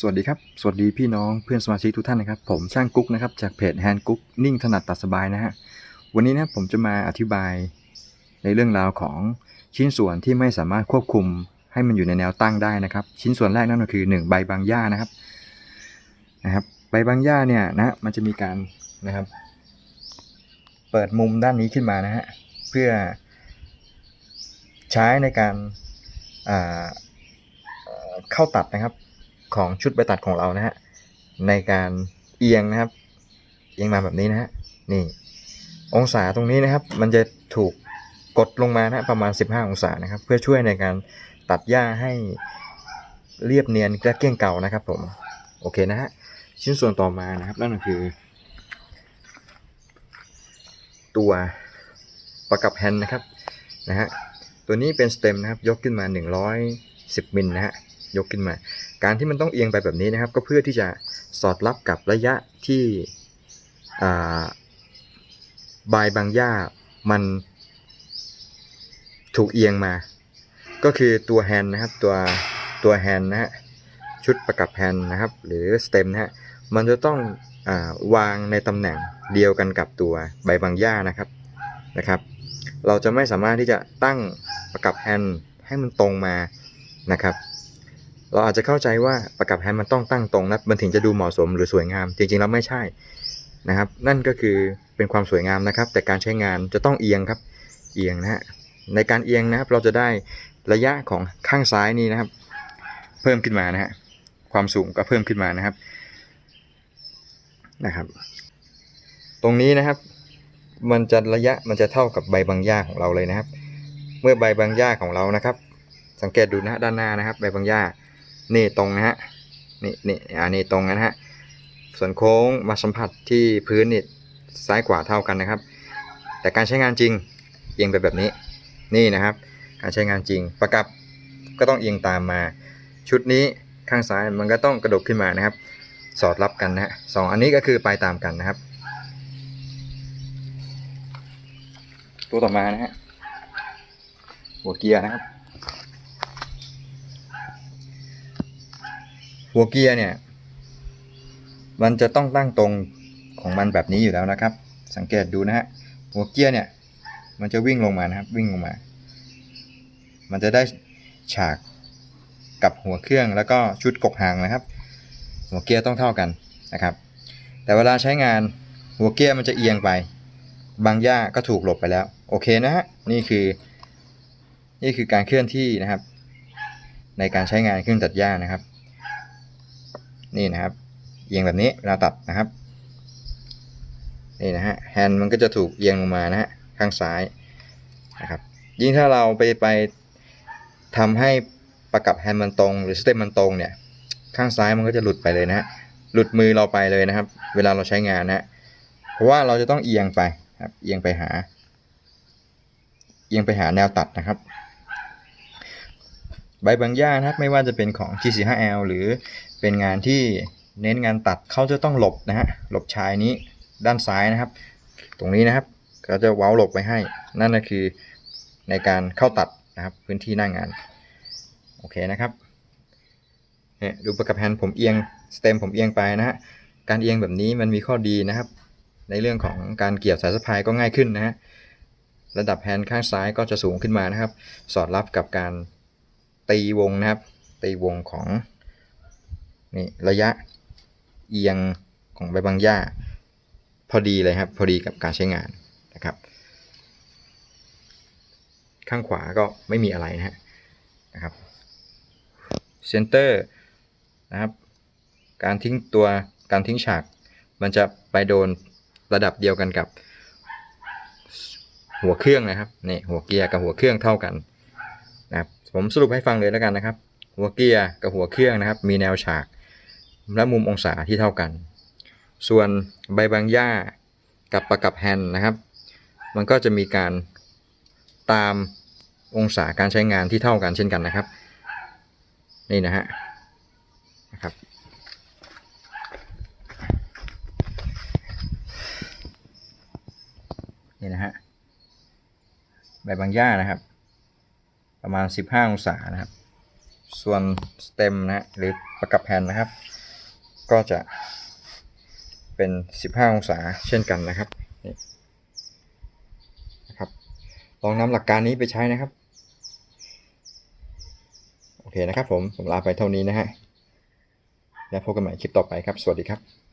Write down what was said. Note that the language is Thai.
สวัสดีครับ สวัสดีพี่น้องเพื่อนสมาชิกทุกท่านนะครับ ผมช่างกุ๊กนะครับจากเพจแฮนด์กุ๊กนิ่งถนัดตัดสบายนะฮะ วันนี้นะผมจะมาอธิบายในเรื่องราวของชิ้นส่วนที่ไม่สามารถควบคุมให้มันอยู่ในแนวตั้งได้นะครับ ชิ้นส่วนแรกนั่นก็คือ 1 ใบบางหญ้านะครับนะครับ ใบบางหญ้าเนี่ยนะมันจะมีการนะครับ เปิดมุมด้านนี้ขึ้นมานะฮะเพื่อใช้ในการเข้าตัดนะครับ ของชุดใบตัดของเรานะฮะในการเอียงนะครับ เอียงมาแบบนี้นะฮะนี่ องศาตรงนี้นะครับ มันจะถูกกดลงมานะประมาณ 15 องศานะครับ เพื่อช่วยในการตัดหญ้าให้เรียบเนียนและเกี้ยงเก่านะครับ ผมโอเคนะฮะชิ้นส่วนต่อมานะครับ นั่นก็คือ ตัวประกับแฮนด์นะครับนะฮะตัวนี้เป็นสเต็มนะครับยกขึ้นมา 110มิลนะฮะ ยกขึ้นมา การที่มันต้องเอียงไปแบบนี้นะครับ ก็เพื่อที่จะสอดรับกับระยะที่อ่าบาบางหญ้ามันถูกเอียงมา ก็คือตัวแฮนด์นะครับตัวตัวแฮนด์นะฮะชุดประกับแฮนด์นะครับ หรือสเต็มนะฮะมันจะต้องอาวางในตำแหน่งเดียวกันกับตัวใบบางหญ้านะครับนะครับ เราจะไม่สามารถที่จะตั้งประกับแฮนด์ให้มันตรงมานะครับ เราอาจจะเข้าใจว่าประกับแฮนด์มันต้องตั้งตรงนะมันถึงจะดูเหมาะสมหรือสวยงาม จริงๆแล้วไม่ใช่นะครับ นั่นก็คือเป็นความสวยงามนะครับ แต่การใช้งานจะต้องเอียงครับ เอียงนะฮะในการเอียงนะครับเราจะได้ระยะของข้างซ้ายนี้นะครับ เพิ่มขึ้นมานะฮะความสูงก็เพิ่มขึ้นมานะครับนะครับ ตรงนี้นะครับ มันจะระยะมันจะเท่ากับใบบางหญ้าของเราเลยนะครับ เมื่อใบบางหญ้าของเรานะครับ สังเกตดูนะฮะด้านหน้านะครับ ใบบางหญ้า นี่ตรงนะฮะนี่นี่อันนี้ตรงนะฮะส่วนโค้งมาสัมผัสที่พื้นนี่ซ้ายขวาเท่ากันนะครับ แต่การใช้งานจริงเอียงไปแบบนี้นี่นะครับ การใช้งานจริงประกับก็ต้องเอียงตามมา ชุดนี้ข้างซ้ายมันก็ต้องกระดกขึ้นมานะครับ สอดรับกันนะฮะสองอันนี้ก็คือไปตามกันนะครับ ตัวต่อมานะฮะหัวเกียร์นะครับ หัวเกียร์เนี่ย มันจะต้องตั้งตรงของมันแบบนี้อยู่แล้วนะครับ สังเกตดูนะฮะหัวเกียร์เนี่ย มันจะวิ่งลงมานะครับ วิ่งลงมา มันจะได้ฉากกับหัวเครื่องแล้วก็ชุดกกหางนะครับ หัวเกียร์ต้องเท่ากันนะครับ แต่เวลาใช้งานหัวเกียร์มันจะเอียงไป บางหญ้าก็ถูกหลบไปแล้ว โอเคนะฮะนี่คือ นี่คือการเคลื่อนที่นะครับ ในการใช้งานเครื่องตัดหญ้านะครับ นี่นะครับเอียงแบบนี้เวลาตัดนะครับนี่นะฮะแฮนด์มันก็จะถูกเอียงลงมานะฮะข้างซ้ายนะครับยิ่งถ้าเราไปไปทำให้ประกับแฮนด์มันตรง หรือสเต็มมันตรงเนี่ยข้างซ้ายมันก็จะหลุดไปเลยนะฮะหลุดมือเราไปเลยนะครับ เวลาเราใช้งานนะฮะเพราะว่าเราจะต้องเอียงไปครับเอียงไปหา เอียงไปหาแนวตัดนะครับ ใบบางหญ้านะครับไม่ว่าจะเป็นของ G45L หรือเป็นงานที่เน้นงานตัดเขาจะต้องหลบนะฮะหลบชายนี้ด้านซ้ายนะครับ ตรงนี้นะครับก็จะเว้าหลบไปให้ นั่นก็คือในการเข้าตัดนะครับพื้นที่หน้างงานโอเคนะครับเนี่ยดูประกับแฮนด์ผมเอียงสเต็มผมเอียงไปนะฮะการเอียงแบบนี้มันมีข้อดีนะครับ ในเรื่องของการเกี่ยวสายสะพายก็ง่ายขึ้นนะฮะระดับแฮนด์ข้างซ้ายก็จะสูงขึ้นมานะครับ สอดรับกับการ ตีวงนะครับ ตีวงของนี่ระยะเอียงของใบบางหญ้า พอดีเลยครับ พอดีกับการใช้งานนะครับ ข้างขวาก็ไม่มีอะไรนะฮะนะครับเซนเตอร์นะครับ การทิ้งตัวการทิ้งฉาก มันจะไปโดนระดับเดียวกันกับหัวเครื่องนะครับนี่หัวเกียร์กับหัวเครื่องเท่ากันนะครับ ผมสรุปให้ฟังเลยแล้วกันนะครับ หัวเกียร์กับหัวเครื่องนะครับ มีแนวฉาก และมุมองศาที่เท่ากัน ส่วนใบบางหญ้ากับประกับแฮนด์นะครับ มันก็จะมีการตามองศาการใช้งานที่เท่ากันเช่นกันนะครับ นี่นะฮะนะครับนี่นะฮะใบบางหญ้านะครับ ประมาณ 15 องศานะครับ ส่วนสเต็มนะฮะหรือประกับแผ่นนะครับ ก็จะเป็น 15 องศาเช่นกันนะครับนี่นะครับลองนำหลักการนี้ไปใช้นะครับ โอเคนะครับผมผมลาไปเท่านี้นะฮะแล้วพบกันใหม่คลิปต่อไปครับ สวัสดีครับ